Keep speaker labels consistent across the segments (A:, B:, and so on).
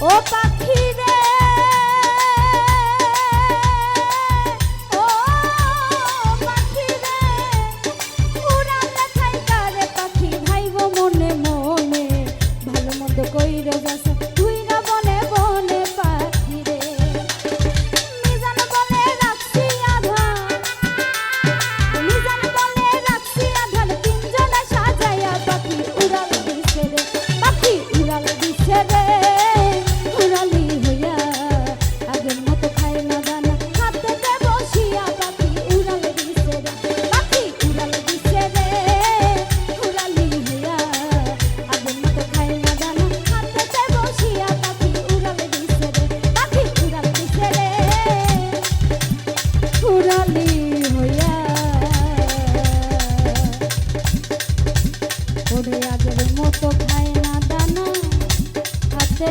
A: ও পাখি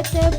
A: set up.